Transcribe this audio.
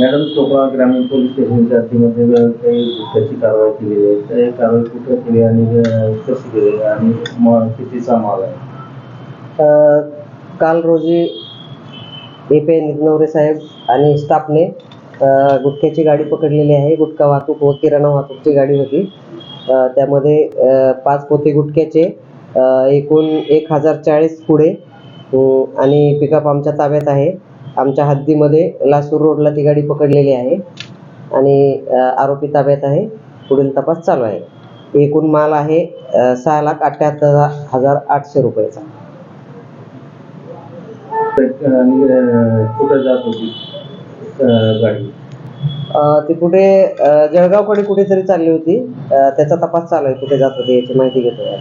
Madam Chopra ग्रामीण police स्टेशनच्या हद्दीमध्ये काही गुप्ताची कारवाई केली आहे तर कारवाई कुठं केली आणि कशी केली आणि मग कितीचा माल आहे? अ, काल रोजी ए पी निगनवरे साहेब आणि स्टाफने अ, गुटख्याची गाडी पकडलेली आहे. गुटखा वाहतूक व किराणा वाहतूकची गाडी होती. अ, त्यामध्ये अ, पाच पोते गुटख्याचे अ, एकूण एक हजार चाळीस पुढे आणि पिकअप आमच्या ताब्यात आहे. आमच्या हद्दीमध्ये लासूर रोडला ती गाडी पकडलेली आहे. आणि आरोपी ताब्यात आहे. पुढील तपास चालू आहे. एकूण माल आहे सहा लाख अठ्ठ्याहत्तर हजार आठशे रुपयाचा. कुठं जात होती अ, गाडी? अ, ती कुठे जळगावकडे कुठेतरी चालली होती. त्याचा तपास चालू आहे कुठे जात होती याची माहिती घेतोय